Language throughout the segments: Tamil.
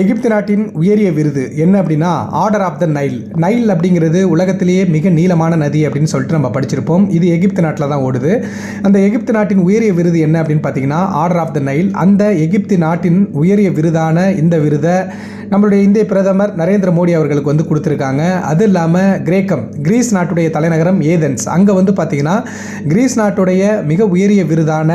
எகிப்து நாட்டின் உயரிய விருது என்ன அப்படின்னா order of the Nile Nile அப்படிங்கிறது உலகத்திலேயே மிக நீளமான நதி அப்படின்னு சொல்லிட்டு நம்ம படிச்சிருப்போம். இது எகிப்து நாட்டில் தான் ஓடுது. அந்த எகிப்து நாட்டின் உயரிய விருது என்ன அப்படின்னு பார்த்தீங்கன்னா ஆர்டர் ஆஃப் த நைல் அந்த எகிப்து நாட்டின் உயரிய விருதான இந்த விருதை நம்மளுடைய இந்திய பிரதமர் நரேந்திர மோடி அவர்களுக்கு வந்து கொடுத்துருக்காங்க. அது இல்லாமல் கிரேக்கம் கிரீஸ் நாட்டுடைய தலைநகரம் ஏதென்ஸ். அங்கே வந்து பார்த்திங்கன்னா கிரீஸ் நாட்டுடைய மிக உயரிய விருதான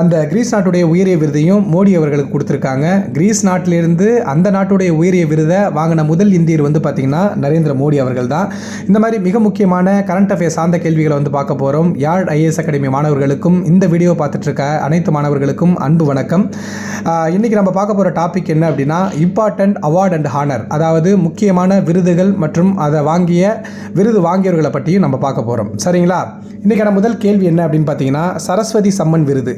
அந்த கிரீஸ் நாட்டுடைய உயரிய விருதையும் மோடி அவர்களுக்கு கொடுத்துருக்காங்க. கிரீஸ் நாட்டிலிருந்து அந்த நாட்டுடைய உயரிய விருதை வாங்கின முதல் இந்தியர் வந்து பார்த்திங்கன்னா நரேந்திர மோடி அவர்கள் தான் இந்த மாதிரி மிக முக்கியமான கரண்ட் அஃபேர்ஸ் சார்ந்த கேள்விகளை வந்து பார்க்க போகிறோம் யாழ் ஐஏஎஸ் அகாடமி மாணவர்களுக்கும் இந்த வீடியோ பார்த்துட்ருக்க அனைத்து மாணவர்களுக்கும் அன்பு வணக்கம். இன்றைக்கி நம்ம பார்க்க போகிற டாபிக் என்ன அப்படின்னா இம்பார்ட்டண்ட் அவார்ட் அண்ட் ஹானர் அதாவது முக்கியமான விருதுகள் மற்றும் அதை வாங்கிய விருது வாங்கியவர்களை பற்றியும் நம்ம பார்க்க போகிறோம் சரிங்களா? இன்றைக்கான முதல் கேள்வி என்ன அப்படின்னு பார்த்தீங்கன்னா சரஸ்வதி சம்மன் விருது.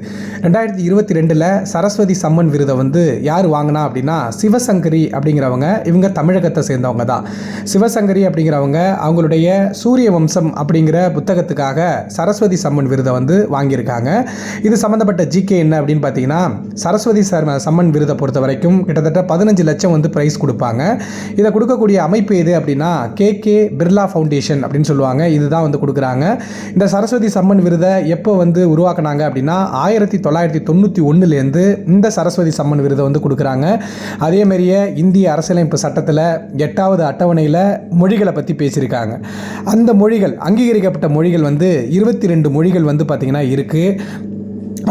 ரெண்டாயிரத்தி இருபத்தி ரெண்டில் சரஸ்வதி சம்மன் விருதை வந்து யார் வாங்கினா அப்படின்னா சிவசங்கரி அப்படிங்கிறவங்க இவங்க தமிழகத்தை சேர்ந்தவங்க தான். சிவசங்கரி அப்படிங்கிறவங்க அவங்களுடைய சூரிய வம்சம் அப்படிங்கிற புத்தகத்துக்காக சரஸ்வதி சம்மன் விருதை வந்து வாங்கியிருக்காங்க. இது சம்மந்தப்பட்ட ஜிகே என்ன அப்படின்னு பார்த்தீங்கன்னா சரஸ்வதி சர் சம்மன் விருதை பொறுத்த வரைக்கும் கிட்டத்தட்ட பதினஞ்சு லட்சம் வந்து ப்ரைஸ் கொடுப்பாங்க. இதை கொடுக்கக்கூடிய அமைப்பு எது அப்படின்னா கே கே பிர்லா ஃபவுண்டேஷன் அப்படின்னு சொல்லுவாங்க. இதுதான் வந்து கொடுக்குறாங்க. இந்த சரஸ்வதி சம்மன் விருதை எப்போ வந்து உருவாக்குனாங்க அப்படின்னா ஆயிரத்தி ஆயிரத்தி தொள்ளாயிரத்தி தொண்ணூற்றி ஒன்றுலேருந்து இந்த சரஸ்வதி சம்மன் விருதை வந்து கொடுக்குறாங்க. அதே மாதிரியே இந்திய அரசியலமைப்பு சட்டத்தில் எட்டாவது அட்டவணையில் மொழிகளை பற்றி பேசியிருக்காங்க. அந்த மொழிகள் அங்கீகரிக்கப்பட்ட மொழிகள் வந்து இருபத்தி ரெண்டு மொழிகள் வந்து பார்த்திங்கன்னா இருக்குது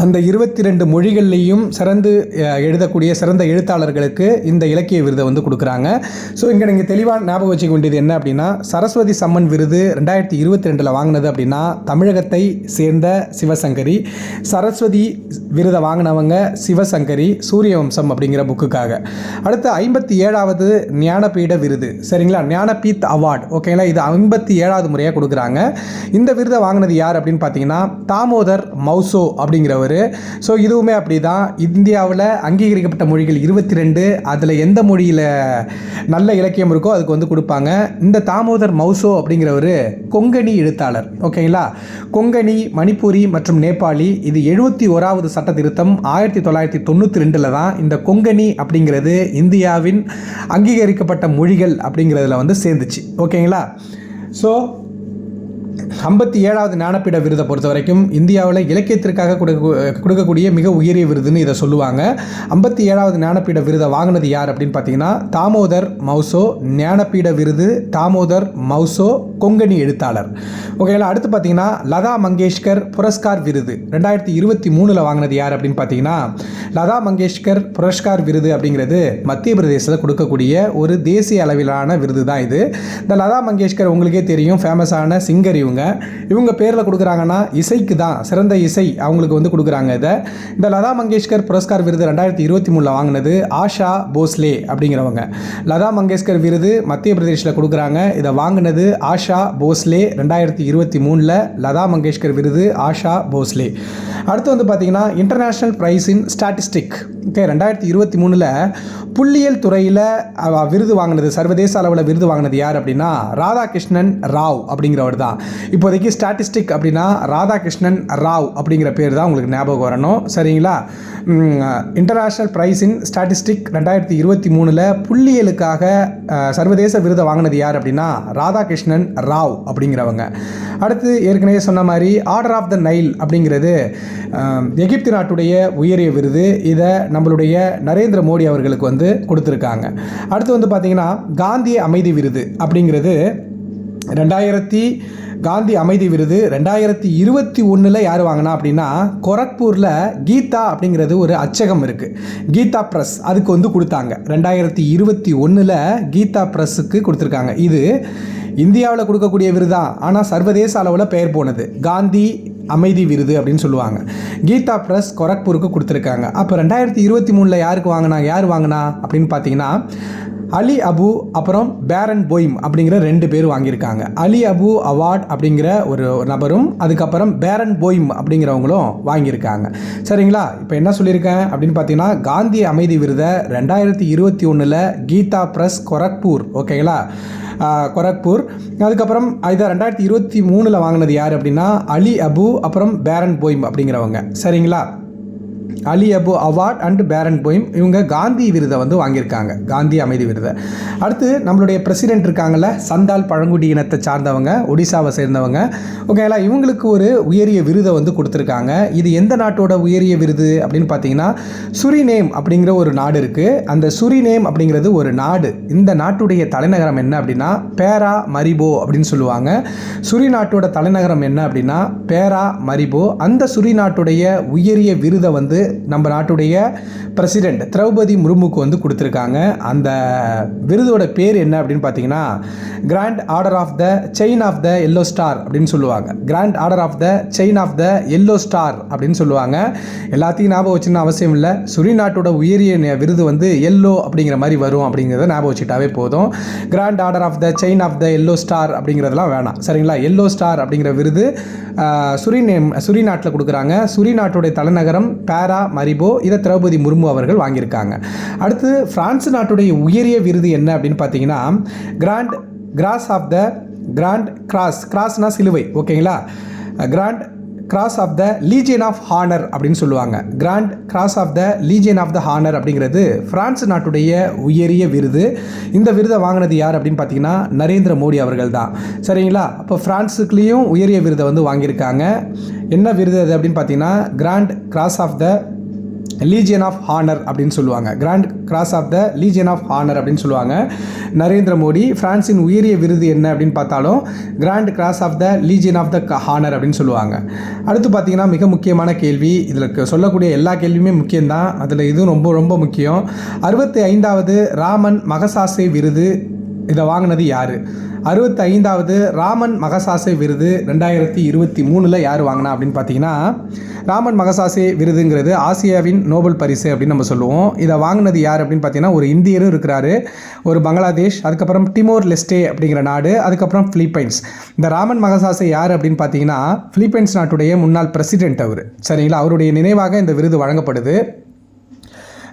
அந்த இருபத்தி ரெண்டு மொழிகள்லேயும் சிறந்து எழுதக்கூடிய சிறந்த எழுத்தாளர்களுக்கு இந்த இலக்கிய விருதை வந்து கொடுக்குறாங்க. ஸோ இங்கே நீங்கள் தெளிவாக ஞாபகம் வச்சுக்க வேண்டியது என்ன அப்படின்னா சரஸ்வதி சம்மன் விருது ரெண்டாயிரத்தி இருபத்தி ரெண்டில் வாங்கினது அப்படின்னா தமிழகத்தை சேர்ந்த சிவசங்கரி சரஸ்வதி விருதை வாங்கினவங்க சிவசங்கரி சூரியவம்சம் அப்படிங்கிற புக்குக்காக. அடுத்து ஐம்பத்தி ஏழாவது ஞானபீட விருது. சரிங்களா? ஞானபீத் அவார்ட். ஓகேங்களா இது ஐம்பத்தி ஏழாவது முறையாக கொடுக்குறாங்க. இந்த விருதை வாங்கினது யார் அப்படின்னு பார்த்தீங்கன்னா தாமோதர் மௌசோ அப்படிங்கிறவர். ஸோ இதுவுமே அப்படி தான் இந்தியாவில் அங்கீகரிக்கப்பட்ட மொழிகள் இருபத்தி ரெண்டு அதில் எந்த மொழியில் நல்ல இலக்கியம் இருக்கோ அதுக்கு வந்து கொடுப்பாங்க. இந்த தாமோதர் மௌசோ அப்படிங்கிறவர் கொங்கணி எழுத்தாளர். ஓகேங்களா? கொங்கணி மணிப்பூரி மற்றும் நேபாளி. இது எழுபத்தி ஓராவது சட்ட திருத்தம் ஆயிரத்தி தொள்ளாயிரத்தி தொண்ணூற்றி ரெண்டில் தான் இந்த கொங்கணி அப்படிங்கிறது இந்தியாவின் அங்கீகரிக்கப்பட்ட மொழிகள் அப்படிங்கிறதுல வந்து சேர்ந்துச்சு. ஓகேங்களா? ஸோ ஐம்பத்தி ஏழாவது ஞானப்பீட விருதை பொறுத்த வரைக்கும் இந்தியாவில் இலக்கியத்திற்காக கொடுக்க கொடுக்கக்கூடிய மிக உயரிய விருதுன்னு இதை சொல்லுவாங்க. ஐம்பத்தி ஏழாவது ஞானப்பீட விருதை வாங்கினது யார் அப்படின்னு பார்த்தீங்கன்னா தாமோதர் மௌசோ ஞானப்பீட விருது தாமோதர் மௌசோ கொங்கணி எழுத்தாளர். ஓகேங்களா அடுத்து பார்த்தீங்கன்னா லதா மங்கேஷ்கர் புரஸ்கார் விருது. ரெண்டாயிரத்தி இருபத்தி மூணில் வாங்கினது யார் அப்படின்னு பார்த்தீங்கன்னா லதா மங்கேஷ்கர் புரஸ்கார் விருது அப்படிங்கிறது மத்திய பிரதேசத்தில் கொடுக்கக்கூடிய ஒரு தேசிய அளவிலான விருது தான் இது. இந்த லதா மங்கேஷ்கர் உங்களுக்கே தெரியும் ஃபேமஸான சிங்கர் இவங்க. இவங்க பேரில் கொடுக்குறாங்கன்னா இசைக்கு தான் சிறந்த இசை அவங்களுக்கு வந்து கொடுக்குறாங்க இதை. இந்த லதா மங்கேஷ்கர் புரஸ்கார் விருது ரெண்டாயிரத்தி இருபத்தி மூணில் வாங்கினது ஆஷா போஸ்லே அப்படிங்கிறவங்க. லதா மங்கேஷ்கர் விருது மத்திய பிரதேஷில் கொடுக்குறாங்க. இதை வாங்கினது ஆஷா போஸ்லே ரெண்டாயிரத்தி இருபத்தி மூணில் லதா மங்கேஷ்கர் விருது ஆஷா போஸ்லே. அடுத்து வந்து பார்த்தீங்கன்னா international prize in statistic okay ரெண்டாயிரத்தி இருபத்தி மூணில் புள்ளியியல் துறையில் விருது வாங்கினது சர்வதேச அளவில் விருது வாங்கினது யார் அப்படின்னா ராதாகிருஷ்ணன் ராவ் அப்படிங்கிறவர் தான். இப்போதைக்கு ஸ்டாட்டிஸ்டிக் அப்படின்னா ராதாகிருஷ்ணன் ராவ் அப்படிங்கிற பேர் தான் உங்களுக்கு ஞாபகம் வரணும். சரிங்களா? இன்டர்நேஷ்னல் ப்ரைஸ் இன் ஸ்டாட்டிஸ்டிக் ரெண்டாயிரத்தி இருபத்தி மூணில் புள்ளியலுக்காக சர்வதேச விருதை வாங்கினது யார் அப்படின்னா ராதாகிருஷ்ணன் ராவ் அப்படிங்கிறவங்க. அடுத்து ஏற்கனவே சொன்ன மாதிரி ஆர்டர் ஆஃப் த நைல் அப்படிங்கிறது எகிப்து நாட்டுடைய உயரிய விருது. இதை நம்மளுடைய நரேந்திர மோடி அவர்களுக்கு வந்து கொடுத்துருக்காங்க. அடுத்து வந்து பார்த்திங்கன்னா காந்தி அமைதி விருது அப்படிங்கிறது ரெண்டாயிரத்தி காந்தி அமைதி விருது ரெண்டாயிரத்தி இருபத்தி ஒன்றில் யார் வாங்கினா அப்படின்னா கொரக்பூரில் கீதா அப்படிங்கிறது ஒரு அச்சகம் இருக்குது கீதா ப்ரெஸ் அதுக்கு வந்து கொடுத்தாங்க. ரெண்டாயிரத்தி இருபத்தி ஒன்றில் கீதா ப்ரெஸ்ஸுக்கு கொடுத்துருக்காங்க. இது இந்தியாவில் கொடுக்கக்கூடிய விருதான் ஆனால் சர்வதேச அளவில் பெயர் போனது. காந்தி அமைதி விருது அப்படின்னு சொல்லுவாங்க. கீதா ப்ரெஸ் கொரக்பூருக்கு கொடுத்துருக்காங்க. அப்போ ரெண்டாயிரத்தி இருபத்தி மூணில் யாருக்கு வாங்கினா யார் வாங்கினா அப்படின்னு பார்த்தீங்கன்னா அலி அபு அப்புறம் பேரன் போய்ம் அப்படிங்கிற ரெண்டு பேர் வாங்கியிருக்காங்க. அலி அபு அவார்ட் அப்படிங்கிற ஒரு நபரும் அதுக்கப்புறம் பேரன் போய்ம் அப்படிங்கிறவங்களும் வாங்கியிருக்காங்க. சரிங்களா? இப்போ என்ன சொல்லியிருக்கேன்? அப்படின்னு பார்த்தீங்கன்னா காந்தி அமைதி விருதை ரெண்டாயிரத்தி இருபத்தி ஒன்றில் கீதா ப்ரெஸ் கொரக்பூர் ஓகேங்களா? கொரக்பூர். அதுக்கப்புறம் இதை ரெண்டாயிரத்தி இருபத்தி மூணில் வாங்கினது யார் அப்படின்னா அலி அபு அப்புறம் பேரன் போய்ம் அப்படிங்கிறவங்க. சரிங்களா? அலி அபு அவார்ட் அண்ட் பேரன் போயும் இவங்க காந்தி விருதை வந்து வாங்கியிருக்காங்க. காந்தி அமைதி விருதை. அடுத்து நம்மளுடைய பிரசிடென்ட் இருக்காங்கல்ல சந்தால் பழங்குடி இனத்தை சார்ந்தவங்க ஒடிசாவை சேர்ந்தவங்க. ஓகேங்களா இவங்களுக்கு ஒரு உயரிய விருதை வந்து கொடுத்துருக்காங்க. இது எந்த நாட்டோட உயரிய விருது அப்படின்னு பார்த்தீங்கன்னா சுரிநேம் அப்படிங்கிற ஒரு நாடு இருக்குது அந்த சுரிநேம் அப்படிங்கிறது ஒரு நாடு. இந்த நாட்டுடைய தலைநகரம் என்ன அப்படின்னா பேரா மரிபோ அப்படின்னு சொல்லுவாங்க. சுரி நாட்டோட தலைநகரம் என்ன அப்படின்னா பேரா மரிபோ. அந்த சுரி நாட்டுடைய உயரிய விருதை வந்து நம்ம நாட்டுடைய பிரசிடெண்ட் திரௌபதி முர்முக்கு வந்து கொடுத்துருக்காங்க. அந்த விருதோட பேர் என்ன அப்படின்னு பார்த்தீங்கன்னா grand order of the chain of the yellow star அப்படின்னு சொல்லுவாங்க. Grand order of the chain of the yellow star அப்படின்னு சொல்லுவாங்க. எல்லாத்தையும் ஞாபகம் வச்சுன்னு அவசியம் இல்லை. சுரி நாட்டோட உயரிய விருது வந்து எல்லோ அப்படிங்கிற மாதிரி வரும் அப்படிங்கிறத ஞாபகம் வச்சுட்டாவே போதும். Grand order of the chain of the yellow star அப்படிங்கிறதெல்லாம் வேணாம். சரிங்களா? எல்லோ ஸ்டார் அப்படிங்கிற விருது சுரி நேம் சுரி நாட்டில் கொடுக்குறாங்க. சுரி நாட்டுடைய தலைநகரம் பேரா மரிபோ இதை திரௌபதி முர்மு அவர்கள் வாங்கியிருக்காங்க. அடுத்து பிரான்ஸ் நாட்டுடைய உயரிய விருது என்ன அப்படின்னு பார்த்தீங்கன்னா grand cross of the grand cross கிராஸ்னா சிலுவை ஓகேங்களா grand cross of the legion of honour அப்படின்னு சொல்லுவாங்க. Grand cross of the legion of the honour அப்படிங்கிறது பிரான்ஸ் நாட்டுடைய உயரிய விருது. இந்த விருதை வாங்கினது யார் அப்படின்னு பார்த்தீங்கன்னா நரேந்திர மோடி அவர்கள் தான். சரிங்களா? அப்போ ஃப்ரான்ஸுக்குலேயும் உயரிய விருதை வந்து வாங்கியிருக்காங்க. என்ன விருது அது அப்படின்னு பார்த்தீங்கன்னா grand cross of the legion of honour அப்படின்னு சொல்லுவாங்க. Grand cross of the legion of honour அப்படின்னு சொல்லுவாங்க. நரேந்திர மோடி ஃப்ரான்ஸின் உயரிய விருது என்ன அப்படின்னு பார்த்தாலும் grand cross of the legion of the honour அப்படின்னு சொல்லுவாங்க. அடுத்து பார்த்தீங்கன்னா மிக முக்கியமான கேள்வி. இதில் சொல்லக்கூடிய எல்லா கேள்வியுமே முக்கியம்தான். அதில் இதுவும் ரொம்ப ரொம்ப முக்கியம். அறுபத்தி ஐந்தாவது ராமன் மகசாசே விருது இதை வாங்கினது யார்? அறுபத்தி ஐந்தாவது ராமன் மகசாசே விருது ரெண்டாயிரத்தி இருபத்தி மூணில் யார் வாங்கினா அப்படின்னு பார்த்தீங்கன்னா ராமன் மகசாசே விருதுங்கிறது ஆசியாவின் நோபல் பரிசு அப்படின்னு நம்ம சொல்லுவோம். இதை வாங்கினது யார் அப்படின்னு பார்த்தீங்கன்னா ஒரு இந்தியரும் இருக்கிறாரு. ஒரு பங்களாதேஷ் அதுக்கப்புறம் டிமோர் லெஸ்டே அப்படிங்கிற நாடு அதுக்கப்புறம் ஃபிலிப்பைன்ஸ் இந்த ராமன் மகசாசே யார் அப்படின்னு பார்த்தீங்கன்னா ஃபிலிப்பைன்ஸ் நாட்டுடைய முன்னாள் பிரசிடென்ட் அவர். சரிங்களா? அவருடைய நினைவாக இந்த விருது வழங்கப்படுது.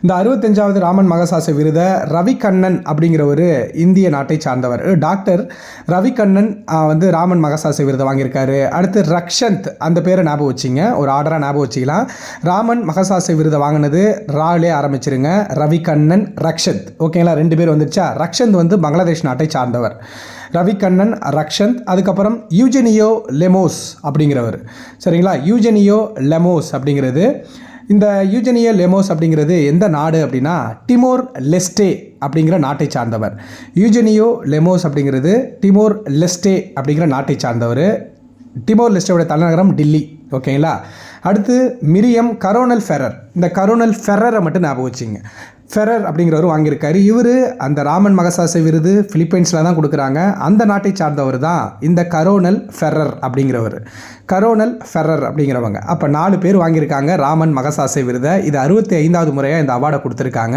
இந்த அறுபத்தஞ்சாவது ராமன் மகசாச விருதை ரவி கண்ணன் அப்படிங்கிற ஒரு இந்திய நாட்டை சார்ந்தவர். டாக்டர் ரவி கண்ணன் வந்து ராமன் மகசாச விருதை வாங்கியிருக்காரு. அடுத்து ரக்ஷந்த் அந்த பேரை ஞாபகம் வச்சிங்க. ஒரு ஆர்டராக ஞாபகம் வச்சிக்கலாம். ராமன் மகசாச விருதை வாங்கினது ராலே ஆரம்பிச்சிருங்க. ரவி கண்ணன் ரக்ஷந்த் ஓகேங்களா ரெண்டு பேர் வந்துருச்சா? ரக்ஷந்த் வந்து பங்களாதேஷ் நாட்டை சார்ந்தவர். ரவிகண்ணன் ரக்ஷந்த் அதுக்கப்புறம் யூஜெனியோ லெமோஸ் அப்படிங்கிறவர். சரிங்களா? யூஜெனியோ லெமோஸ் அப்படிங்கிறது. இந்த யூஜெனியோ லெமோஸ் அப்படிங்கிறது எந்த நாடு அப்படின்னா? டிமோர் லெஸ்டே அப்படிங்கிற நாட்டை சார்ந்தவர். யூஜனியோ லெமோஸ் அப்படிங்கிறது டிமோர் லெஸ்டே அப்படிங்கிற நாட்டை சார்ந்தவர். டிமோர் லெஸ்டோட தலைநகரம் டில்லி ஓகேங்களா அடுத்து மிரியம் கரோனல் ஃபெரர். இந்த கரோனல் ஃபெரரை மட்டும் ஞாபகம் வச்சுங்க. ஃபெரர் அப்படிங்கிறவர் வாங்கியிருக்காரு. இவர் அந்த ராமன் மகசாசை விருது பிலிப்பைன்ஸில் தான் கொடுக்குறாங்க. அந்த நாட்டை சார்ந்தவர் தான் இந்த கரோனல் ஃபெரர் அப்படிங்கிறவர். கரோனல் ஃபெரர் அப்படிங்கிறவங்க. அப்போ நாலு பேர் வாங்கியிருக்காங்க ராமன் மகசாசை விருதை. இது அறுபத்தி ஐந்தாவது முறையாக இந்த அவார்டை கொடுத்துருக்காங்க.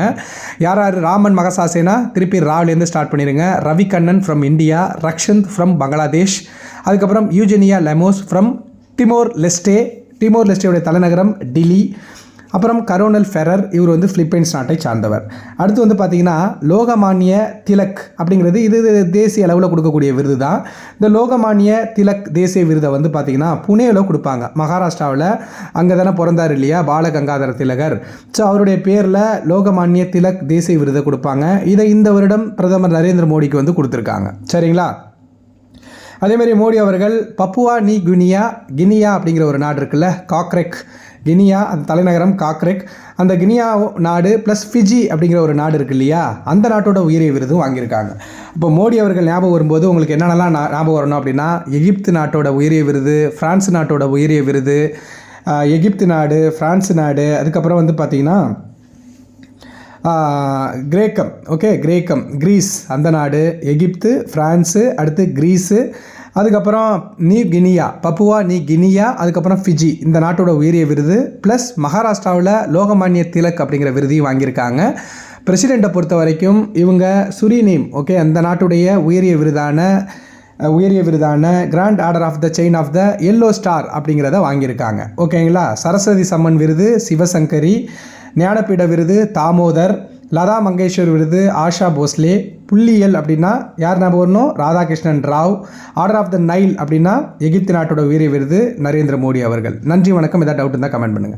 யார் யார் ராமன் மகசாசேனா திருப்பி ராவிலேருந்து ஸ்டார்ட் பண்ணிடுங்க Ravi Kannan from India Rakshand from Bangladesh அதுக்கப்புறம் யூஜெனியா லெமோஸ் ஃப்ரம் டிமோர் லெஸ்டே டிமோர் லெஸ்டேவுடைய தலைநகரம் டில்லி அப்புறம் கரோனல் ஃபெரர் இவர் வந்து பிலிப்பைன்ஸ் நாட்டை சார்ந்தவர். அடுத்து வந்து பார்த்தீங்கன்னா லோகமானிய திலக் அப்படிங்கிறது இது தேசிய அளவில் கொடுக்கக்கூடிய விருது தான் இந்த லோகமானிய திலக் தேசிய விருதை வந்து பார்த்தீங்கன்னா புனேவில் கொடுப்பாங்க. மகாராஷ்டிராவில் அங்கே தானே பிறந்தார் இல்லையா? பாலகங்காதர திலகர். ஸோ அவருடைய பேரில் லோகமானிய திலக் தேசிய விருதை கொடுப்பாங்க. இதை இந்த வருடம் பிரதமர் நரேந்திர மோடிக்கு வந்து கொடுத்துருக்காங்க. சரிங்களா? அதேமாதிரி மோடி அவர்கள் பப்புவா நீ குனியா கினியா அப்படிங்கிற ஒரு நாடு இருக்குல்ல காக்ரெக். கினியா அந்த தலைநகரம் காக்ரெக். அந்த கினியா நாடு ப்ளஸ் ஃபிஜி அப்படிங்கிற ஒரு நாடு இருக்கு இல்லையா? அந்த நாட்டோட உயரிய விருதும் வாங்கியிருக்காங்க. இப்போ மோடி அவர்கள் ஞாபகம் வரும்போது உங்களுக்கு என்னென்னலாம் ஞாபகம் வரணும் அப்படின்னா எகிப்து நாட்டோட உயரிய விருது ஃப்ரான்ஸ் நாட்டோட உயரிய விருது எகிப்து நாடு ஃப்ரான்ஸ் நாடு அதுக்கப்புறம் வந்து பார்த்திங்கன்னா கிரேக்கம். ஓகே கிரேக்கம் கிரீஸ் அந்த நாடு எகிப்து ஃப்ரான்ஸு அடுத்து கிரீஸு அதுக்கப்புறம் New Guinea Papua New Guinea அதுக்கப்புறம் ஃபிஜி. இந்த நாட்டோட உயரிய விருது ப்ளஸ் மகாராஷ்டிராவில் லோகமானிய திலக் அப்படிங்கிற விருதையும் வாங்கியிருக்காங்க. பிரசிடெண்ட்டை பொறுத்த வரைக்கும் இவங்க சுரிநீம் ஓகே அந்த நாட்டுடைய உயரிய விருதான உயரிய விருதான grand order of the chain of the yellow star அப்படிங்கிறத வாங்கியிருக்காங்க. ஓகேங்களா சரஸ்வதி சம்மன் விருது சிவசங்கரி. ஞானபீட விருது தாமோதர். லதா மங்கேஷ்வர் விருது ஆஷா போஸ்லே. புள்ளியல் அப்படின்னா யார் ஞாபகம் வரணும்? Radhakrishnan Rao. Order of the Nile அப்படின்னா எகிப்து நாட்டோட வீரிய விருது நரேந்திர மோடி அவர்கள். நன்றி வணக்கம். ஏதாவது டவுட் இருந்தால் கமெண்ட் பண்ணுங்கள்